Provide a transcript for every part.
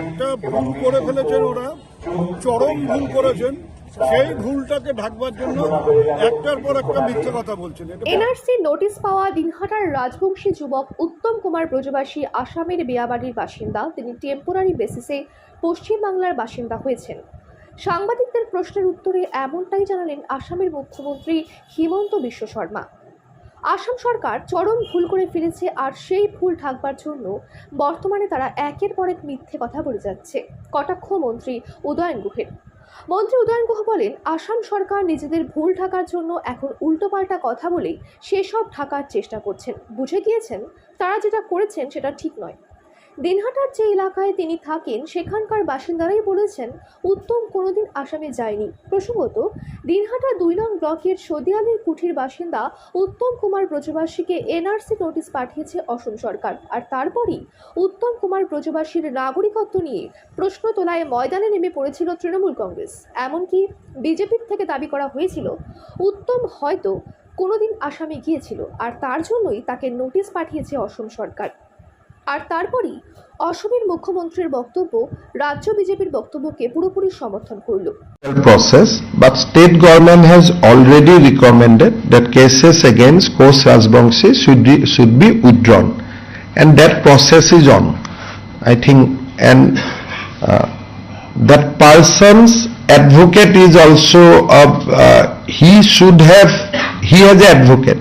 একটা ভুল করে ফেলেছেন ওরা, চরম ভুল করেছেন। সেই ভুলটাকে ঢাকবার জন্য একটার পর একটা মিথ্যে কথা বলছেন। এনআরসি নোটিশ পাওয়া দিনহাটার রাজবংশী যুবক উত্তম কুমার ব্রজবাসী আসামের বিয়াবাড়ির বাসিন্দা। তিনি টেম্পোরারি বেসিসে পশ্চিমবাংলার বাসিন্দা হয়েছেন। সাংবাদিকদের প্রশ্নের উত্তরে এমনটাই জানালেন আসামের মুখ্যমন্ত্রী হিমন্ত বিশ্ব শর্মা। আসাম সরকার চরম ভুল করে ফেলেছে আর সেই ভুল ঢাকবার জন্য বর্তমানে তারা একের পর এক মিথ্যে কথা বলে যাচ্ছে। কটাক্ষ মন্ত্রী উদয়ন গুহের মন্ত্রী উদয়ন গুহ বলেন, আসাম সরকার নিজেদের ভুল ঢাকার জন্য এখন উল্টোপাল্টা কথা বলেই সেসব ঢাকার চেষ্টা করছেন। বুঝে গিয়েছেন? তারা যেটা করেছেন সেটা ঠিক নয়। দিনহাটার যে এলাকায় তিনি থাকেন, সেখানকার বাসিন্দারাই বলেছেন, উত্তম কোনোদিন আসামে যায়নি। প্রসঙ্গত, দিনহাটা দুই নং ব্লকের সদিয়ালির কুঠির বাসিন্দা উত্তম কুমার ব্রজবাসীকে এনআরসি নোটিশ পাঠিয়েছে অসম সরকার। আর তারপরই উত্তম কুমার ব্রজবাসীর নাগরিকত্ব নিয়ে প্রশ্ন তোলায় ময়দানে নেমে পড়েছিল তৃণমূল কংগ্রেস। এমনকি বিজেপির থেকে দাবি করা হয়েছিল, উত্তম হয়তো কোনোদিন আসামে গিয়েছিল। আর তার জন্যই তাকে নোটিশ পাঠিয়েছে অসম সরকার। আর তারপরই অসমের মুখ্যমন্ত্রীর বক্তব্য রাজ্য বিজেপির বক্তব্যকে পুরোপুরি সমর্থন করল। Process but state government has already recommended that cases against Koch Rajbanshi should be should be withdrawn and that process is on I think and that persons advocate is also he should have he has advocate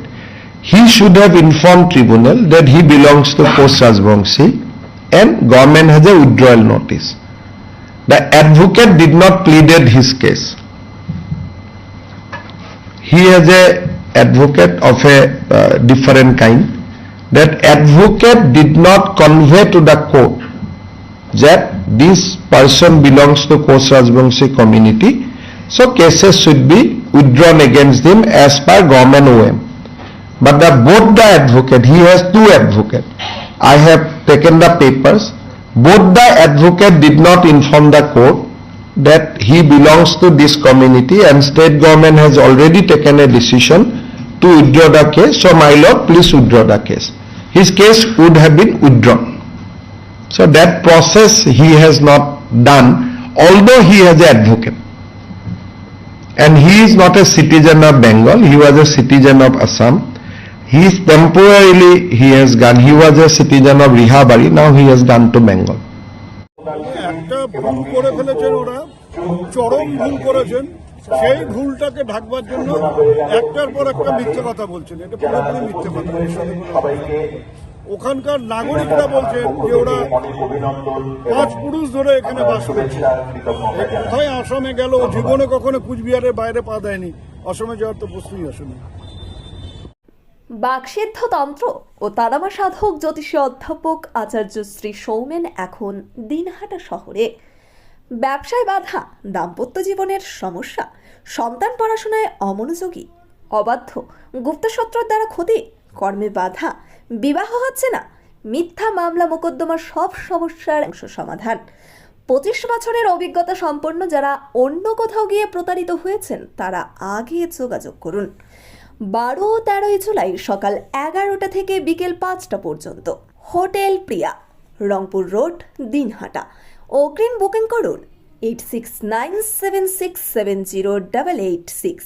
He should have informed tribunal that he belongs to Kos Rajbangshi and government has a withdrawal notice. The advocate did not pleaded his case. He has a advocate of a uh, different kind. That advocate did not convey to the court that this person belongs to Kos Rajbangshi community, so cases should be withdrawn against him as per government OM. But the, both the advocate, he has two advocate. I have taken the papers. Both the advocate did not inform the court that he belongs to this community and state government has already taken a decision to withdraw the case. So my lord, please withdraw the case. His case would have been withdrawn. So that process he has not done, although he has an advocate. And he is not a citizen of Bengal, he was a citizen of Assam. He is temporarily, he has gone, he was a citizen of Rihabari, now he has gone to Bengal. একটা ভুল করে ফেলেছেন ওরা চরম ভুল করেছেন সেই ভুলটাকে ঢাকবার জন্য একটার পর একটা মিথ্যে কথা বলছেন এটা পুরোপুরি মিথ্যে কথা। ওখানকার নাগরিকরা বলছেন যে ওরা পাঁচ পুরুষ ধরে এখানে বাস করছে কোথায় আসামে গেল জীবনে কখনো কুচবিহারের বাইরে পা দেয়নি অসমে যাওয়ার তো প্রশ্নই আসেনি বাকসিদ্ধতন্ত্র ও তারামা সাধক জ্যোতিষী অধ্যাপক আচার্য শ্রী সৌমেন এখন দিনহাটা শহরে। ব্যবসায় বাধা, দাম্পত্য জীবনের সমস্যা, সন্তান পড়াশোনায় অমনোযোগী, অবাধ্য গুপ্তশত্রুর দ্বারা ক্ষতি, কর্মে বাধা, বিবাহ হচ্ছে না, মিথ্যা মামলা মোকদ্দমা সব সমস্যার অংশ সমাধান। পঁচিশ বছরের অভিজ্ঞতা সম্পন্ন যারা অন্য কোথাও গিয়ে প্রতারিত হয়েছেন, তারা আগে যোগাযোগ করুন। বারো ও তেরোই জুলাই সকাল এগারোটা থেকে বিকেল পাঁচটা পর্যন্ত। Hotel Priya, Rangpur road, Dinhata. অগ্রিম বুকিং করুন eight six nine seven six seven zero double eight six.